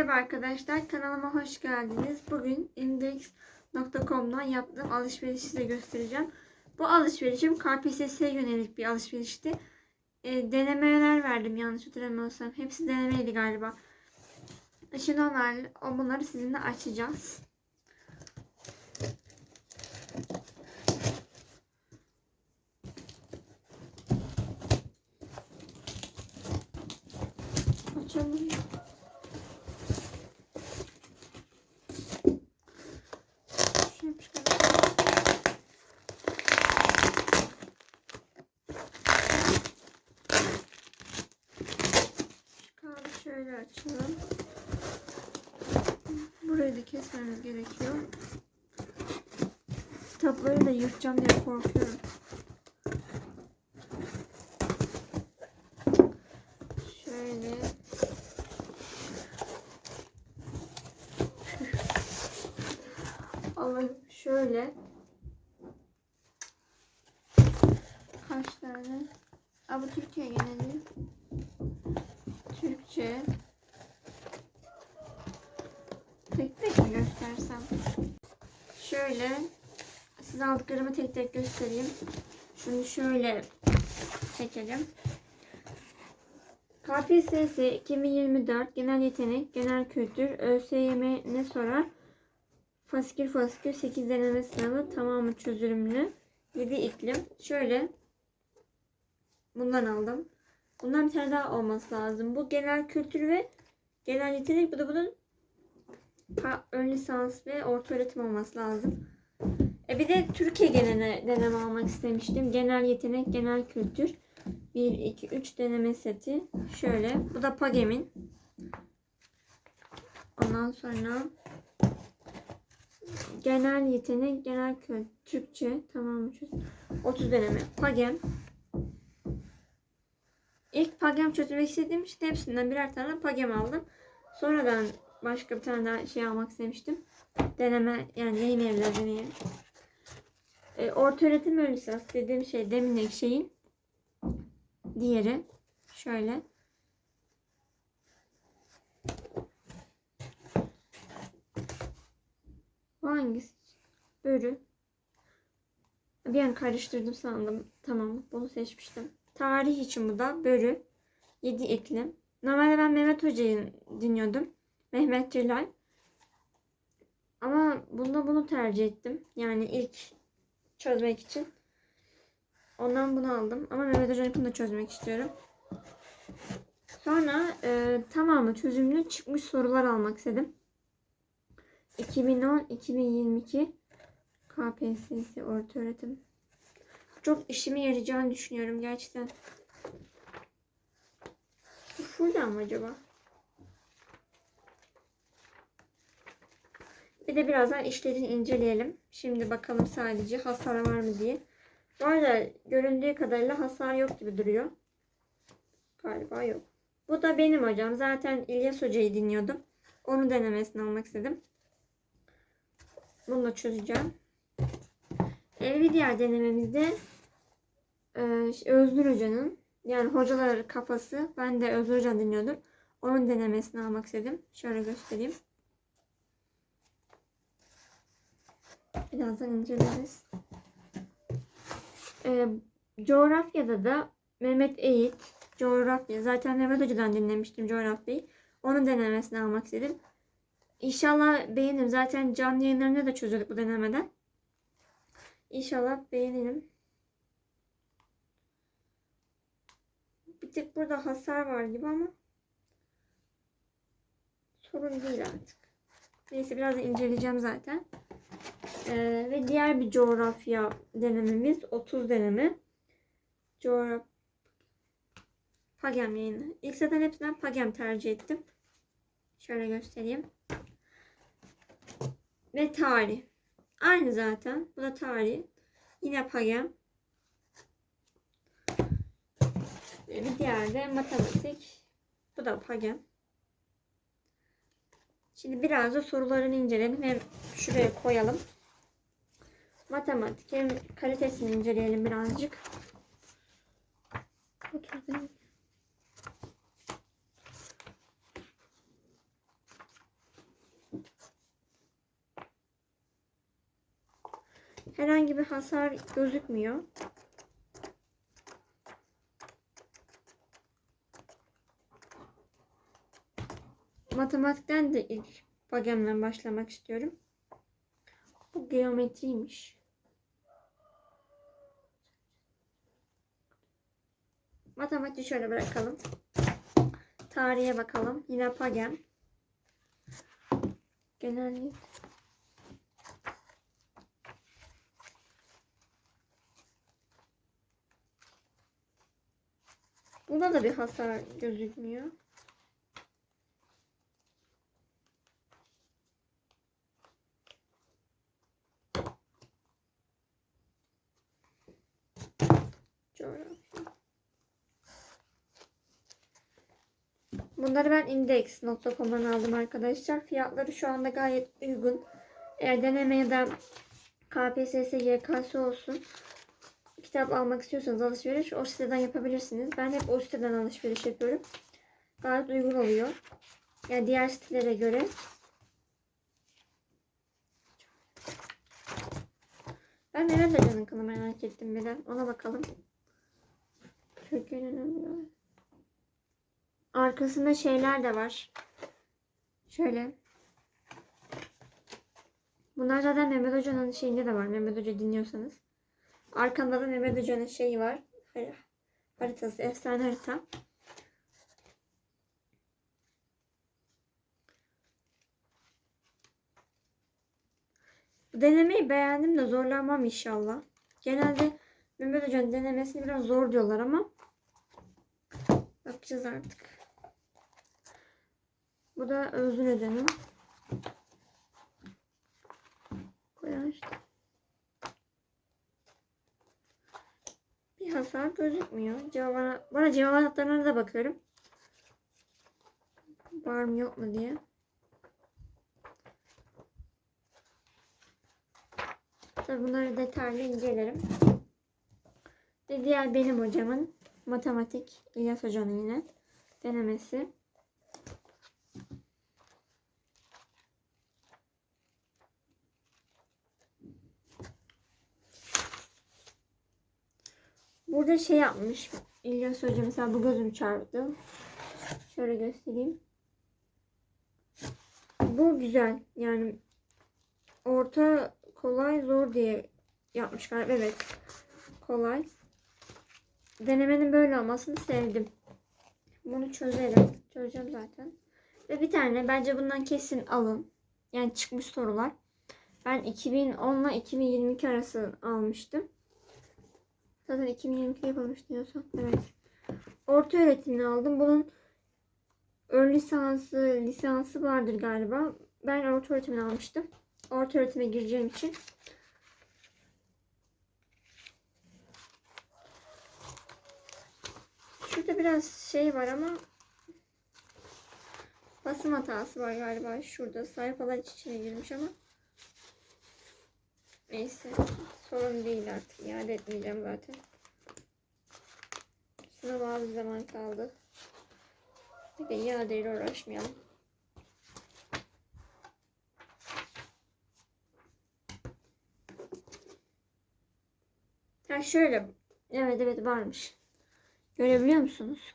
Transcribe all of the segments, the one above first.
Merhaba arkadaşlar, kanalıma hoş geldiniz. Bugün index.com'dan yaptığım alışverişi size göstereceğim. Bu alışverişim KPSS'ye yönelik bir alışverişti. E, denemeler verdim yanlış hatırlamıyorsam. Hepsi denemeydi galiba. Şimdi onlar, bunları sizinle açacağız. Açalım. Şunu çıkartalım. Şu kağıdı şöyle açalım. Burayı da kesmemiz gerekiyor. Kitapları da yırtacağım diye korkuyorum. Şöyle. Allah'ım şöyle. Kaç tane? Aa, bu Türkiye geneli. Türkçe. Tek tek mi göstersem? Şöyle. Size aldıklarımı tek tek göstereyim. Şunu şöyle çekelim. KPSS 2024 Genel Yetenek, Genel Kültür, ÖSYM ne sorar? Faskül faskül 8 deneme sınavı tamamı çözülümlü. 7 iklim. Şöyle bundan aldım. Bundan bir tane daha olması lazım. Bu genel kültür ve genel yetenek. Bu da bunun ön lisans ve orta öğretim olması lazım. E bir de Türkiye geneli deneme almak istemiştim. Genel yetenek, genel kültür. 1, 2, 3 deneme seti. Şöyle. Bu da Pagem'in. Ondan sonra genel yetenek, genel kültür, Türkçe. Tamam. 30 deneme. Pagem. İlk Pagem çözmek istediğim için hepsinden birer tane Pagem aldım. Sonradan başka bir tane daha şey almak istemiştim. Deneme yani yayın evleri deneyim. E, orta öğretim ön dediğim şey demin şeyin diğeri şöyle Bu hangisi? Börü. Bir an karıştırdım sandım. Tamam bunu seçmiştim. Tarih için bu da börü. 7 iklim. Normalde ben Mehmet Hoca'yı dinliyordum. Mehmet Celal. Ama bunda bunu tercih ettim. Yani ilk çözmek için. Ondan bunu aldım. Ama Mehmet Hoca'nınkini de çözmek istiyorum. Sonra e, tamamı çözümlü çıkmış sorular almak istedim. 2010-2022 KPSS orta öğretim. Çok işime yarayacağını düşünüyorum gerçekten. Full mı acaba? Bir de birazdan işlerini inceleyelim. Şimdi bakalım sadece hasar var mı diye. Bu arada göründüğü kadarıyla hasar yok gibi duruyor. Galiba yok. Bu da benim hocam. Zaten İlyas Hoca'yı dinliyordum. Onu denemesini almak istedim. Bunu da çözeceğim. Ee, bir diğer denememizde e, Özgür Hoca'nın yani hocalar kafası. Ben de Özgür Hoca'nı dinliyordum. Onun denemesini almak istedim. Şöyle göstereyim. Birazdan inceleriz. Ee, coğrafyada da Mehmet Eğit coğrafya. Zaten Mehmet Hoca'dan dinlemiştim coğrafyayı. Onun denemesini almak istedim. İnşallah beğenirim. Zaten canlı yayınlarında da çözüldük bu denemeden. İnşallah beğenirim. Bir tık burada hasar var gibi ama sorun değil artık. Neyse biraz da inceleyeceğim zaten. Ee, ve diğer bir coğrafya denememiz 30 deneme. Coğraf Pagem yayını. İlk zaten hepsinden Pagem tercih ettim. Şöyle göstereyim. Ve tarih. Aynı zaten. Bu da tarih. Yine Pagem. Ve bir diğer de matematik. Bu da Pagem. Şimdi biraz da sorularını inceleyelim. Hem şuraya koyalım. Matematik hem kalitesini inceleyelim birazcık. Herhangi bir hasar gözükmüyor. Matematikten de ilk pagemden başlamak istiyorum. Bu geometriymiş. Matematiği şöyle bırakalım. Tarihe bakalım. Yine pagem. Genellik. Bunda da bir hasar gözükmüyor. Bunları ben index.com'dan aldım arkadaşlar. Fiyatları şu anda gayet uygun. Eğer deneme ya da KPSS, YKS olsun kitap almak istiyorsanız alışveriş o siteden yapabilirsiniz. Ben hep o siteden alışveriş yapıyorum. Gayet uygun oluyor. Yani diğer sitelere göre. Ben Mehmet Hoca'nın kanı merak ettim bir de. Ona bakalım. Türkiye'nin önemli. Arkasında şeyler de var. Şöyle. Bunlar zaten Mehmet Hoca'nın şeyinde de var. Mehmet Hoca dinliyorsanız. Arkamda da Hoca'nın şeyi var. Har- Haritası. Efsane harita. Bu denemeyi beğendim de zorlanmam inşallah. Genelde Mehmet Hoca'nın denemesini biraz zor diyorlar ama bakacağız artık. Bu da özür ödenim. Kolaj. Bir hasar gözükmüyor. Cevap, bana cevap anahtarlarına da bakıyorum. Var mı yok mu diye. Tabii bunları detaylı incelerim. Ve diğer benim hocamın matematik İlyas hocanın yine denemesi. Burada şey yapmış İlyas Hoca mesela bu gözüm çarptı. Şöyle göstereyim. Bu güzel. Yani orta kolay zor diye yapmış galiba. Evet. Kolay. Denemenin böyle olmasını sevdim. Bunu çözerim. Çözeceğim zaten. Ve bir tane bence bundan kesin alın. Yani çıkmış sorular. Ben 2010 ile 2022 arası almıştım. Zaten 2022 yapılmış diyorsam. Evet. Orta öğretimini aldım. Bunun ön lisansı, lisansı vardır galiba. Ben orta öğretimini almıştım. Orta öğretime gireceğim için. Şurada biraz şey var ama basım hatası var galiba. Şurada sayfalar iç içine girmiş ama neyse sorun değil artık. İade etmeyeceğim zaten. Sınava az zaman kaldı. Bir de iadeyle uğraşmayalım. Ha şöyle. Evet evet varmış. Görebiliyor musunuz?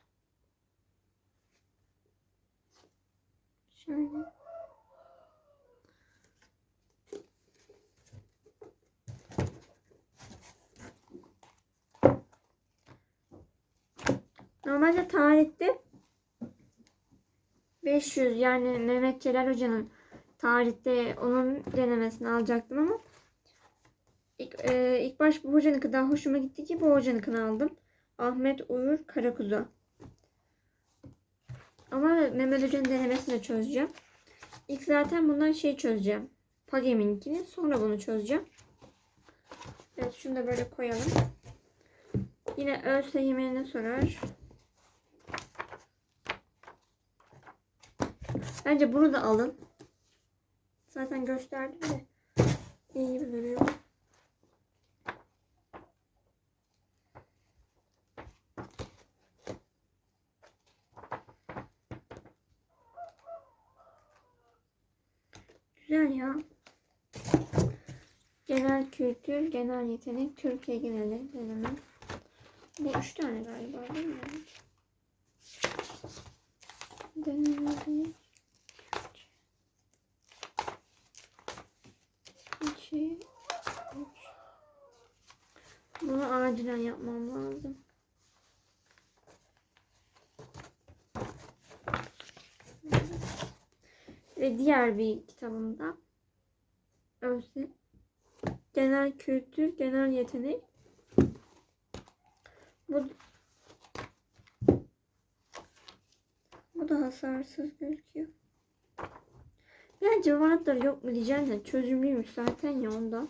Şöyle. Normalde tarihte 500 yani Mehmet Celal Hoca'nın tarihte onun denemesini alacaktım ama ilk, e, ilk baş bu hocanınki daha hoşuma gitti ki bu hocanınkini aldım. Ahmet Uğur Karakuzu. Ama Mehmet Hoca'nın denemesini de çözeceğim. İlk zaten bundan şey çözeceğim. Pagem'inkini sonra bunu çözeceğim. Evet şunu da böyle koyalım. Yine ÖSYM'ye ne sorar? Bence bunu da alın. Zaten gösterdim de. İyi gibi duruyor. Güzel ya. genel kültür, genel yetenek, Türkiye geneli deneme. Bu üç tane galiba değil mi? Deneme bir, iki, üç. Bunu acilen yapmam lazım. Ve diğer bir kitabımda Özde genel kültür, genel yetenek. Bu bu da hasarsız gözüküyor. Bence vardır yok mu diyeceğim de çözümlüymüş zaten ya ondan.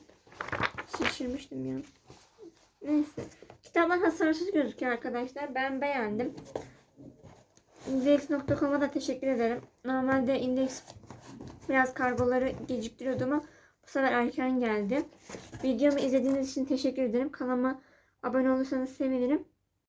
Şaşırmıştım ya. Neyse. Kitaplar hasarsız gözüküyor arkadaşlar. Ben beğendim. Index.com'a da teşekkür ederim. Normalde Index biraz kargoları geciktiriyordu ama bu sefer erken geldi. Videomu izlediğiniz için teşekkür ederim. Kanalıma abone olursanız sevinirim.